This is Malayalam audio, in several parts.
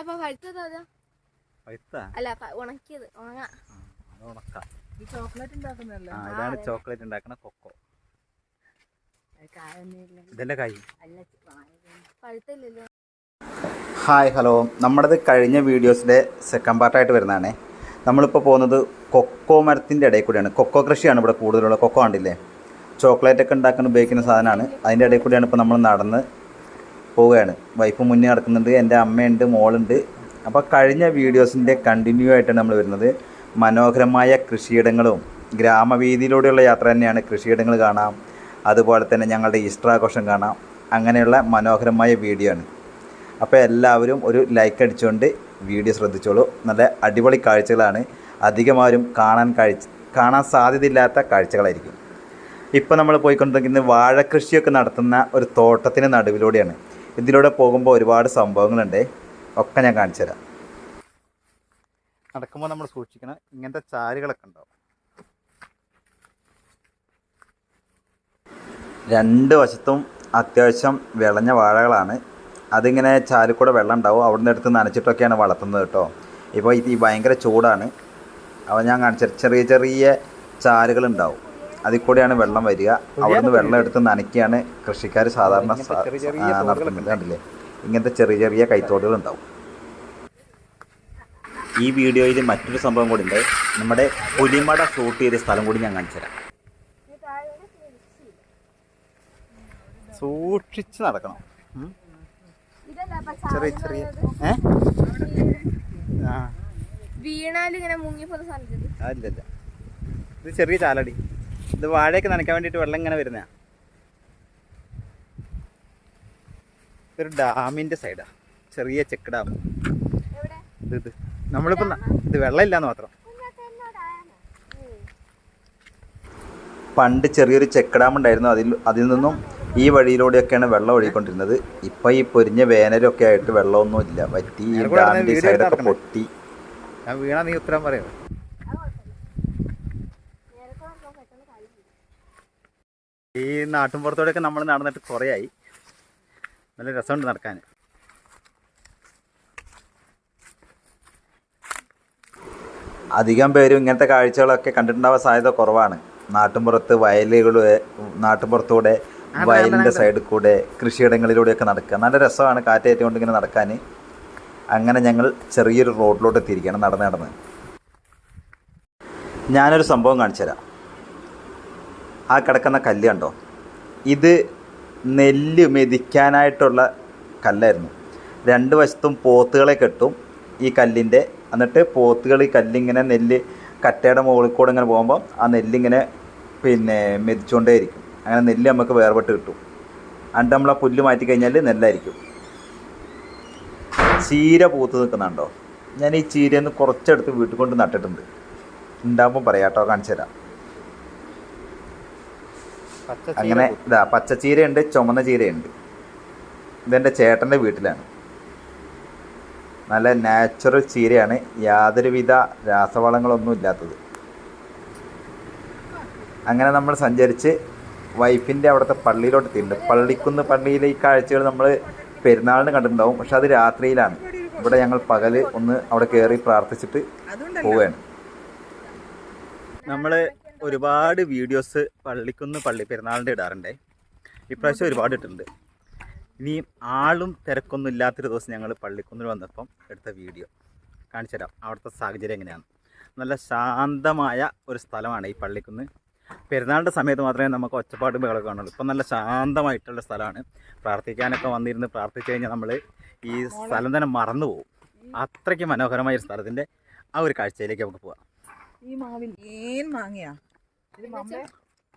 ഇതാ പഴുത്തത് അതാ? പഴുത്താ അല്ല ഉണക്കിയത്. ഉണങ്ങ. ഉണക്കാം. ചോക്ലേറ്റ് ഉണ്ടാക്കുന്നല്ലേ ഇതാണ് ചോക്ലേറ്റ് ഉണ്ടാക്കുന്ന കൊക്കോ. ഇതല്ലേ കൈ അല്ല പഴുത്തില്ലല്ലോ. Hi hello. നമ്മുടേത് കഴിഞ്ഞ വീഡിയോസിന്റെ സെക്കൻഡ് പാർട്ടായിട്ട് വരുന്നതാണേ. നമ്മളിപ്പോൾ പോകുന്നത് കൊക്കോ മരത്തിന്റെ ഇടയിൽ കൂടിയാണ്. കൊക്കോ കൃഷിയാണ് ഇവിടെ കൂടുതലുള്ള. കൊക്കോ കണ്ടില്ലേ? ചോക്ലേറ്റ് ഒക്കെ ഉണ്ടാക്കാൻ ഉപയോഗിക്കുന്ന സാധനമാണ്. അതിന്റെ ഇടയിൽ കൂടിയാണ് ഇപ്പോൾ നമ്മൾ നടന്ന് പോവുകയാണ്. വൈഫ് മുന്നേ നടക്കുന്നുണ്ട് എന്റെ അമ്മയുണ്ട് മോളുണ്ട്. അപ്പോൾ കഴിഞ്ഞ വീഡിയോസിന്റെ കണ്ടിന്യൂ ആയിട്ടാണ് നമ്മൾ വരുന്നത്. മനോഹരമായ കൃഷിയിടങ്ങളും ഗ്രാമവീതിയിലൂടെയുള്ള യാത്ര തന്നെയാണ് കൃഷിയിടങ്ങൾ കാണാം. അതുപോലെ തന്നെ ഞങ്ങളുടെ ഈസ്റ്റർ ആഘോഷം കാണാം. അങ്ങനെയുള്ള മനോഹരമായ വീഡിയോ ആണ്. അപ്പോൾ എല്ലാവരും ഒരു ലൈക്ക് അടിച്ചുകൊണ്ട് വീഡിയോ ശ്രദ്ധിച്ചോളൂ. നല്ല അടിപൊളി കാഴ്ചകളാണ്. അധികമാരും കാണാൻ കാഴ്ച കാണാൻ സാധ്യതയില്ലാത്ത കാഴ്ചകളായിരിക്കും. ഇപ്പോൾ നമ്മൾ പോയിക്കൊണ്ടിരിക്കുന്നത് വാഴ വാഴക്കൃഷിയൊക്കെ നടത്തുന്ന ഒരു തോട്ടത്തിന് നടുവിലൂടെയാണ്. ഇതിലൂടെ പോകുമ്പോൾ ഒരുപാട് സംഭവങ്ങളുണ്ട്. ഒക്കെ ഞാൻ കാണിച്ചു തരാം. നടക്കുമ്പോൾ നമ്മൾ സൂക്ഷിക്കണം. ഇങ്ങനത്തെ ചാലുകളൊക്കെ ഉണ്ടാവും രണ്ട് വശത്തും അത്യാവശ്യം വിളഞ്ഞ വാഴകളാണ്. അതിങ്ങനെ ചാരിക്കൂടെ വെള്ളം ഉണ്ടാവും. അവിടെ നിന്ന് എടുത്ത് നനച്ചിട്ടൊക്കെയാണ് വളർത്തുന്നത് കേട്ടോ. ഇപ്പോൾ ഇത് ഈ ഭയങ്കര ചൂടാണ്. അപ്പോൾ ഞാൻ കാണിച്ച ചെറിയ ചെറിയ ചാലുകൾ ഉണ്ടാവും. അതിൽ കൂടെയാണ് വെള്ളം വരിക. അവിടുന്ന് വെള്ളം എടുത്ത് നനയ്ക്കുകയാണ് കൃഷിക്കാർ സാധാരണ നടത്തുന്നില്ലേ നടത്തുന്നത് കണ്ടില്ലേ? ഇങ്ങനത്തെ ചെറിയ ചെറിയ കൈത്തോടുകൾ ഉണ്ടാവും. ഈ വീഡിയോയിൽ മറ്റൊരു സംഭവം കൂടി ഉണ്ട്. നമ്മുടെ പുലിമട ഷൂട്ട് ചെയ്ത സ്ഥലം കൂടി ഞാൻ കാണിച്ചു തരാം. സൂക്ഷിച്ച് നടക്കണം. ചെറിയ ചെറിയ ഏ? ആ. വീണാൽ ഇങ്ങനെ മുങ്ങിപ്പോന്ന സാധനം അതില്ല ഇത് ചെറിയ ചാലടി. ഇത് വാഴയൊക്കെ നനയ്ക്കാൻ വേണ്ടിയിട്ട് വെള്ളം ഇങ്ങനെ വരുന്ന ഇതൊരു ഡാമിന്റെ സൈഡാ. ചെറിയ ചെക്ക് ഡാം. എവിടെ? ഇത് ഇത്. നമ്മളിപ്പോൾ ഇത് വെള്ളമില്ലാന്ന് മാത്രം. പണ്ട് ചെറിയൊരു ചെക്ക് ഡാം ഉണ്ടായിരുന്നു. അതിൽ അതിൽ നിന്നും ഈ വഴിയിലൂടെയൊക്കെയാണ് വെള്ളം ഒഴുകിക്കൊണ്ടിരുന്നത്. ഇപ്പം ഈ പൊരിഞ്ഞ വേനലൊക്കെ ആയിട്ട് വെള്ളമൊന്നും ഇല്ല വറ്റി ഈ ഡാമിന്റെ സൈഡൊക്കെ പൊട്ടി. ഞാൻ വീണാ നീ ഉത്തരം പറയോ? ഈ നാട്ടിൻപുറത്തോടെയൊക്കെ നമ്മൾ നടന്നിട്ട് കുറേയായി. നല്ല രസമുണ്ട് നടക്കാൻ. അധികം പേരും ഇങ്ങനത്തെ കാഴ്ചകളൊക്കെ കണ്ടിട്ടുണ്ടാവാൻ സാധ്യത കുറവാണ്. നാട്ടിൻപുറത്ത് വയലുകൾ നാട്ടിൻപുറത്തൂടെ വയലിന്റെ സൈഡിൽ കൂടെ കൃഷിയിടങ്ങളിലൂടെയൊക്കെ നടക്കുക. നല്ല രസമാണ് കാറ്റേറ്റുകൊണ്ട് ഇങ്ങനെ നടക്കാൻ. അങ്ങനെ ഞങ്ങൾ ചെറിയൊരു റോഡിലോട്ട് എത്തിയിരിക്കുകയാണ് നടന്ന് നടന്ന്. ഞാനൊരു സംഭവം കാണിച്ചു തരാം ആ കിടക്കുന്ന കല്ല് കണ്ടോ? ഇത് നെല്ല് മെതിക്കാനായിട്ടുള്ള കല്ലായിരുന്നു. രണ്ട് വശത്തും പോത്തുകളെ കെട്ടും ഈ കല്ലിന്റെ. എന്നിട്ട് പോത്തുകൾ ഈ കല്ലിങ്ങനെ നെല്ല് കറ്റയുടെ മുകളിൽ കൂടെ ഇങ്ങനെ പോകുമ്പോൾ ആ നെല്ലിങ്ങനെ പിന്നെ മെതിച്ചുകൊണ്ടേയിരിക്കും. അങ്ങനെ നെല്ല് നമുക്ക് വേർപെട്ട് കിട്ടും. അണ്ട് നമ്മൾ ആ പുല്ല് മാറ്റി കഴിഞ്ഞാൽ നെല്ലായിരിക്കും. ചീര പൂത്ത് നിൽക്കുന്നുണ്ടോ? ഞാൻ ഈ ചീരയിൽ നിന്ന് കുറച്ചെടുത്ത് വീട്ടിൽ കൊണ്ട് നട്ടിട്ടുണ്ട്. ഉണ്ടാകുമ്പോൾ പറയാം കേട്ടോ കാണിച്ചു തരാം അങ്ങനെ ഇതാ പച്ചച്ചീരയുണ്ട് ചുമന്ന ചീരയുണ്ട്. ഇതെന്റെ ചേട്ടന്റെ വീട്ടിലാണ്. നല്ല നാച്ചുറൽ ചീരയാണ്. യാതൊരുവിധ രാസവളങ്ങളൊന്നും ഇല്ലാത്തത്. അങ്ങനെ നമ്മൾ സഞ്ചരിച്ച് വൈഫിന്റെ അവിടുത്തെ പള്ളിയിലോട്ട് എത്തിയിട്ടുണ്ട്. പള്ളിക്കുന്ന് പള്ളിയിലെ ഈ കാഴ്ചകൾ നമ്മൾ പെരുന്നാളിന് കണ്ടിട്ടുണ്ടാവും. പക്ഷെ അത് രാത്രിയിലാണ്. ഇവിടെ ഞങ്ങൾ പകൽ ഒന്ന് അവിടെ കയറി പ്രാർത്ഥിച്ചിട്ട് പോവുകയാണ്. നമ്മൾ ഒരുപാട് വീഡിയോസ് പള്ളിക്കുന്ന് പള്ളി പെരുന്നാളിന്റെ ഇടാറുണ്ടേ. ഇപ്രാവശ്യം ഒരുപാട് ഇട്ടിട്ടുണ്ട്. ഇനിയും ആളും തിരക്കൊന്നും ഇല്ലാത്തൊരു ദിവസം ഞങ്ങൾ പള്ളിക്കുന്നിൽ വന്നപ്പം എടുത്ത വീഡിയോ. കാണിച്ചു തരാം. അവിടുത്തെ സാഹചര്യം എങ്ങനെയാണ്. നല്ല ശാന്തമായ ഒരു സ്ഥലമാണ് ഈ പള്ളിക്കുന്ന്. പെരുന്നാളിന്റെ സമയത്ത് മാത്രമേ നമുക്ക് ഒച്ചപ്പാടും ബഹളമൊക്കെ കാണുള്ളൂ. ഇപ്പം നല്ല ശാന്തമായിട്ടുള്ള സ്ഥലമാണ്. പ്രാർത്ഥിക്കാനൊക്കെ വന്നിരുന്ന് പ്രാർത്ഥിച്ചു കഴിഞ്ഞാൽ നമ്മൾ ഈ സ്ഥലം തന്നെ മറന്നു പോകും അത്രയ്ക്ക് മനോഹരമായ ഒരു സ്ഥലത്തിന്റെ ആ ഒരു കാഴ്ചയിലേക്ക് നമുക്ക് പോവാം. ഈ മാവിൽ ഏൻ മാങ്ങയാ? ഇത് മമ്മ?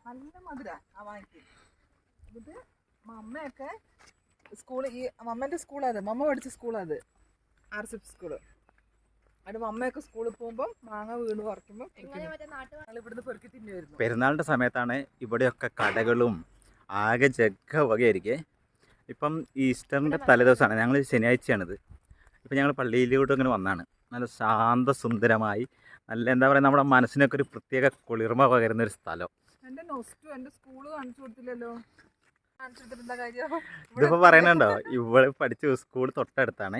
നല്ല മധുര. ആ വാങ്ങിക്കും. ഇത് മമ്മയൊക്കെ സ്കൂൾ ഈ മമ്മേന്റെ സ്കൂളത്. മമ്മ പഠിച്ച സ്കൂളത്. R C school. അത് മമ്മയൊക്കെ സ്കൂളിൽ പോകുമ്പോൾ മാങ്ങ വീണ് പറിക്കുമ്പോൾ മറ്റേ നാട്ടു ഞങ്ങൾ ഇവിടുന്ന് പെറുക്കി തിന്നുമായിരുന്നു പെരുന്നാളിന്റെ സമയത്താണ് ഇവിടെയൊക്കെ കടകളും ആകെ ജഗ്ഗ വകയായിരിക്കേ. ഇപ്പം ഈസ്റ്ററിന്റെ തലേദിവസമാണ്. ഞങ്ങൾ ശനിയാഴ്ചയാണിത്. ഇപ്പം ഞങ്ങൾ പള്ളിയിലോട്ട് ഇങ്ങനെ വന്നാണ്. നല്ല ശാന്തസുന്ദരമായി നല്ല എന്താ പറയുക നമ്മുടെ മനസ്സിനൊക്കെ ഒരു പ്രത്യേക കുളിർമ പകരുന്ന ഒരു സ്ഥലം. ഇതിപ്പോ പറയണുണ്ടോ? ഇവിടെ പഠിച്ച സ്കൂൾ തൊട്ടടുത്താണ്.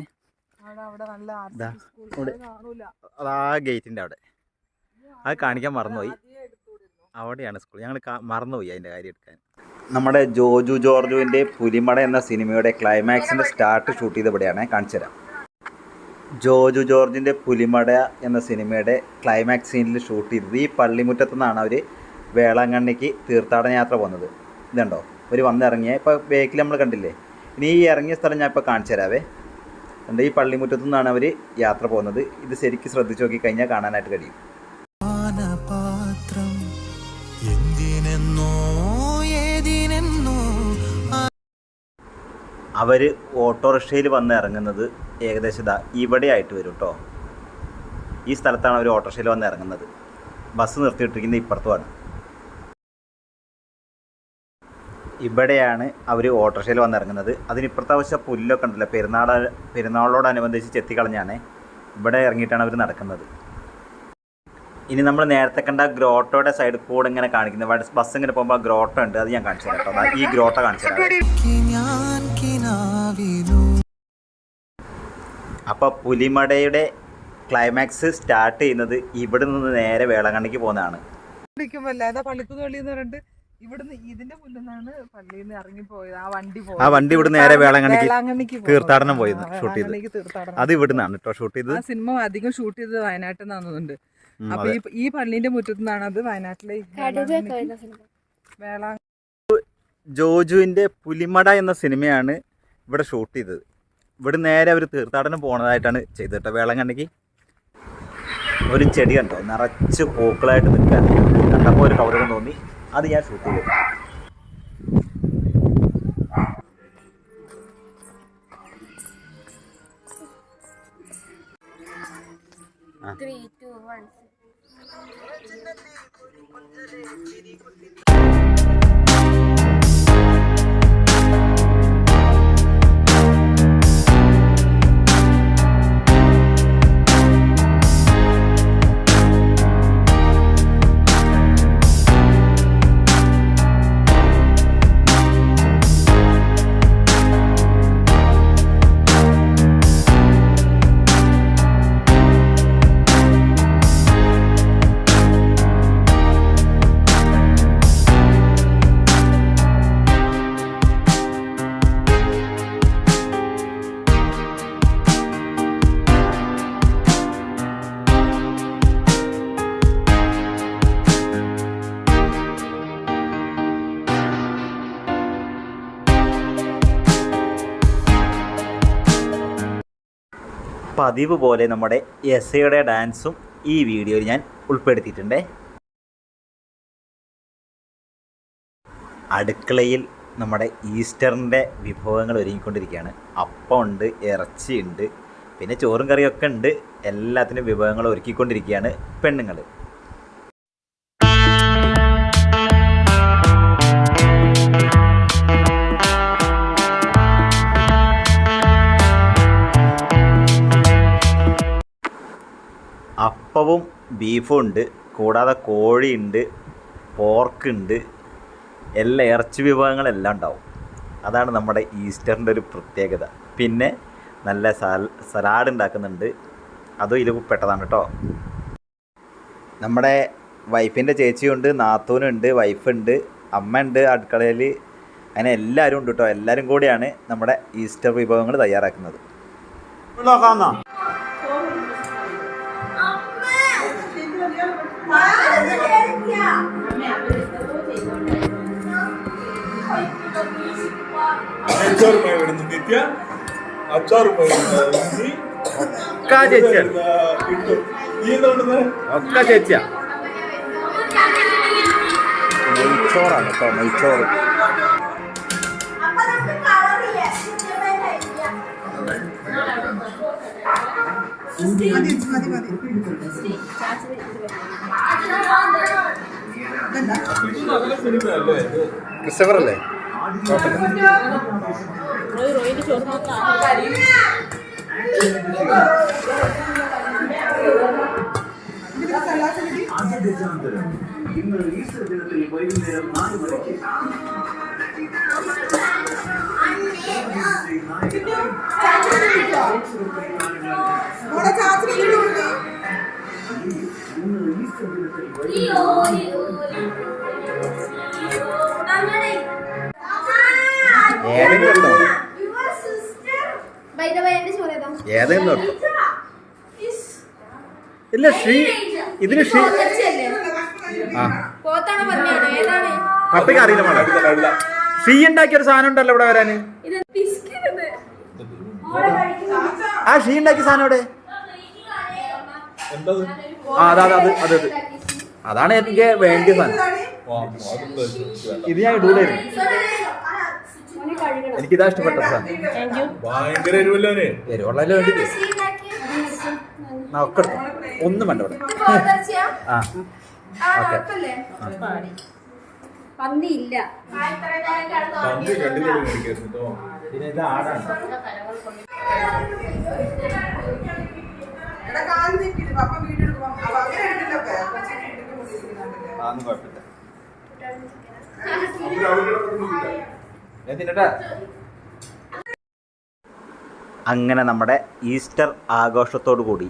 അതാ ഗേറ്റിന്റെ അവിടെ. അത് കാണിക്കാൻ മറന്നുപോയി. അവിടെയാണ് സ്കൂൾ ഞങ്ങൾ മറന്നുപോയി അതിന്റെ കാര്യം എടുക്കാൻ. നമ്മുടെ ജോജു ജോർജുവിന്റെ പുലിമട എന്ന സിനിമയുടെ ക്ലൈമാക്സിന്റെ സ്റ്റാർട്ട് ഷൂട്ട് ചെയ്ത് ഇവിടെയാണ്. കാണിച്ചു തരാം ജോജു ജോർജിന്റെ പുലിമട എന്ന സിനിമയുടെ ക്ലൈമാക്സ് സീനിൽ ഷൂട്ട് ചെയ്തത് ഈ പള്ളിമുറ്റത്തു നിന്നാണ് അവർ വേളാങ്കണ്ണിക്ക് തീർത്ഥാടന യാത്ര പോകുന്നത്. ഇതുണ്ടോ? ഒരു വന്നിറങ്ങിയ ഇപ്പോൾ ബേക്കിൽ നമ്മൾ കണ്ടില്ലേ? ഇനി ഈ ഇറങ്ങിയ സ്ഥലം ഞാൻ ഇപ്പോൾ കാണിച്ചു തരാവേ. ഉണ്ട് ഈ പള്ളിമുറ്റത്തു നിന്നാണ് അവർ യാത്ര പോകുന്നത്. ഇത് ശരിക്കും ശ്രദ്ധിച്ചു നോക്കി കഴിഞ്ഞാൽ കാണാനായിട്ട് കഴിയും. അവർ ഓട്ടോറിക്ഷയിൽ വന്ന് ഇറങ്ങുന്നത് ഏകദേശം ഇതാ ഇവിടെ ആയിട്ട് വരും കേട്ടോ ഈ സ്ഥലത്താണ് അവർ ഓട്ടോറിക്ഷയിൽ വന്ന് ഇറങ്ങുന്നത്. ബസ് നിർത്തിയിട്ടിരിക്കുന്നത് ഇപ്പുറത്തുമാണ്. ഇവിടെയാണ് അവർ ഓട്ടോറിക്ഷയിൽ വന്നിറങ്ങുന്നത് അതിനിപ്പുറത്തെ ആവശ്യം പുല്ലൊക്കെ ഉണ്ടല്ലോ. പെരുന്നാൾ പെരുന്നാളോടനുബന്ധിച്ച് ചെത്തിക്കളഞ്ഞാണ് ഇവിടെ ഇറങ്ങിയിട്ടാണ് അവർ നടക്കുന്നത്. ഇനി നമ്മൾ നേരത്തെ കണ്ട ഗ്രോട്ടോയുടെ സൈഡ് കൂടെ ഇങ്ങനെ കാണിക്കുന്നത്. ബസ് ഇങ്ങനെ പോകുമ്പോൾ ഗ്രോട്ടോ ഉണ്ട്. അത് ഞാൻ കാണിച്ചു തരാം കേട്ടോ ഈ ഗ്രോട്ടോ കാണിച്ചു തരാം അപ്പോൾ പുലിമടയുടെ ക്ലൈമാക്സ് സ്റ്റാർട്ട് ചെയ്യുന്നത് ഇവിടെ നിന്ന് നേരെ വേളാങ്കണ്ണിക്ക് പോകുന്നതാണ്. എന്ന് പറഞ്ഞിട്ട് ഇവിടുന്ന് ഇതിന്റെ പള്ളിയിൽ നിന്ന് ഇറങ്ങി പോയത് ആ വണ്ടി ആ വണ്ടി ഇവിടെ നേരെ വേളാങ്കണ്ണിക്ക്. തീർത്ഥാടനം പോയത്, ഷൂട്ട് ചെയ്ത്. അത് ഇവിടെ നിന്നാണ് കേട്ടോ ഷൂട്ട് ചെയ്തത്. ആ സിനിമ അധികം ഷൂട്ട് ചെയ്തത് വയനാട്ടിൽ നിന്നാണെന്നുണ്ട്. അപ്പൊ ഈ ഈ പള്ളിന്റെ മുറ്റത്തു നിന്നാണ് അത് വയനാട്ടിലെ ഈ ജോജുവിന്റെ പുലിമട എന്ന സിനിമയാണ് ഇവിടെ ഷൂട്ട് ചെയ്തത്. ഇവിടെ നേരെ അവർ തീർത്ഥാടനം പോണതായിട്ടാണ് ചെയ്തത് കേട്ടോ. വേളാങ്കണ്ണിക്ക് ഒരു ചെടി കണ്ടോ? നിറച്ച് പൂക്കളായിട്ട് നിൽക്കാൻ കണ്ടപ്പോൾ ഒരു കൗതുകം തോന്നി. അത് ഞാൻ ഷൂട്ട് ചെയ്തു. ത്രീ ടു വൺ പതിവ് പോലെ നമ്മുടെ എസയുടെ ഡാൻസും ഈ വീഡിയോയിൽ ഞാൻ ഉൾപ്പെടുത്തിയിട്ടുണ്ട്. അടുക്കളയിൽ നമ്മുടെ ഈസ്റ്ററിന്റെ വിഭവങ്ങൾ ഒരുങ്ങിക്കൊണ്ടിരിക്കുകയാണ്. അപ്പമുണ്ട് ഇറച്ചിയുണ്ട് പിന്നെ ചോറും കറിയൊക്കെ ഉണ്ട്. എല്ലാത്തിനും വിഭവങ്ങൾ ഒരുക്കിക്കൊണ്ടിരിക്കുകയാണ് പെണ്ണുങ്ങൾ. അപ്പവും ബീഫും ഉണ്ട് കൂടാതെ കോഴിയുണ്ട് പോർക്കുണ്ട്. എല്ലാ ഇറച്ചി വിഭവങ്ങളെല്ലാം ഉണ്ടാവും. അതാണ് നമ്മുടെ ഈസ്റ്ററിന്റെ ഒരു പ്രത്യേകത. പിന്നെ നല്ല സൽ സലാഡ് ഉണ്ടാക്കുന്നുണ്ട്. അതും ഇതിൽ പെട്ടതാണ് കേട്ടോ. നമ്മുടെ വൈഫിന്റെ ചേച്ചിയുണ്ട് നാത്തൂനുണ്ട് വൈഫുണ്ട് അമ്മ ഉണ്ട് അടുക്കളയിൽ. അങ്ങനെ എല്ലാവരും ഉണ്ട് കേട്ടോ. എല്ലാവരും കൂടിയാണ് നമ്മുടെ ഈസ്റ്റർ വിഭവങ്ങൾ തയ്യാറാക്കുന്നത്. അച്ചാറുമായി വരുന്നു നിത്യ. അച്ചാറുമായി വരുന്ന ഇഞ്ചി ഒക്കെ ചേച്ചിയാണ് ഇട്ടു. ഈ എന്തുകൊണ്ടെന്ന് ഒക്കെ ചേച്ചിയാ. നെയ്ച്ചോറാണ് കേട്ടോ നെയ്ച്ചോറ്. നല്ല സിനിമയല്ലേ ഇത് ക്രിസ്റ്റഫർ അല്ലേ ഇന്ന് ഈസ്റ്റർ ദിനത്തിൽ വൈകുന്നേരം നാല് മണിക്ക് ഇന്ന് ഈസ്റ്റർ ദിനത്തിൽ വൈകുന്നേരം ഏതെങ്കിലും ഇല്ല ഇതിന്? ആ. പപ്പയ്ക്ക് അറിയില്ല ശ്രീ ഉണ്ടാക്കിയ ഒരു സാധനം ഉണ്ടല്ലോ ഇവിടെ വരാന്. ആ ഷീ ഉണ്ടാക്കിയ സാധനം ഇവിടെ ആ അതാ അത് അത് അത് അതാണ് എനിക്ക് വേണ്ടിയ സാധനം. ഇത് ഞാൻ ഇടൂലായിരുന്നു. എനിക്കിതാ ഇഷ്ടപ്പെട്ട സാധനം ഭയങ്കര എരിവല്ലോ എരിവുള്ളതിൽ വേണ്ടിട്ട് ഒക്കെ. ഒന്നും വേണ്ട ഇവിടെ. ആ. ആ ഓക്കേ. ഉറപ്പല്ലേ? പന്നി ഇത് ആടാണ്. അതൊന്നും കുഴപ്പമില്ല. അങ്ങനെ നമ്മുടെ ഈസ്റ്റർ ആഘോഷത്തോടു കൂടി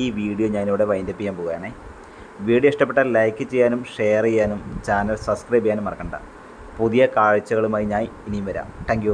ഈ വീഡിയോ ഞാനിവിടെ വൈൻഡപ്പ് ചെയ്യാൻ പോവുകയാണേ. വീഡിയോ ഇഷ്ടപ്പെട്ടാൽ ലൈക്ക് ചെയ്യാനും ഷെയർ ചെയ്യാനും ചാനൽ സബ്സ്ക്രൈബ് ചെയ്യാനും മറക്കണ്ട. പുതിയ കാഴ്ചകളുമായി ഞാൻ ഇനിയും വരാം. താങ്ക്